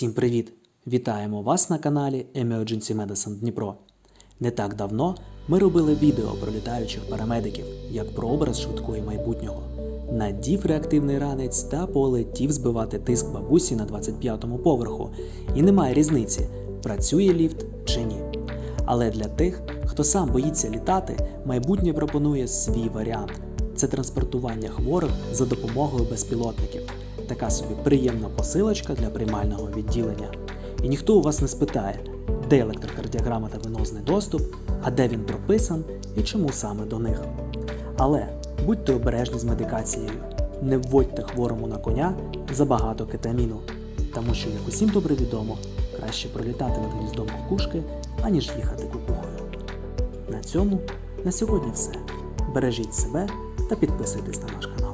Всім привіт! Вітаємо вас на каналі Emergency Medicine Дніпро. Не так давно ми робили відео про літаючих парамедиків, як про образ швидкої майбутнього. Надів реактивний ранець та полетів збивати тиск бабусі на 25-му поверху. І немає різниці, працює ліфт чи ні. Але для тих, хто сам боїться літати, майбутнє пропонує свій варіант це транспортування хворих за допомогою безпілотників. Така собі приємна посилочка для приймального відділення. І ніхто у вас не спитає, де електрокардіограма та венозний доступ, а де він прописан і чому саме до них. Але будьте обережні з медикацією, не вводьте хворому на коня забагато кетаміну, тому що, як усім добре відомо, краще пролітати над гніздом кукушки, аніж їхати кукухою. На цьому на сьогодні все. Бережіть себе та підписуйтесь на наш канал.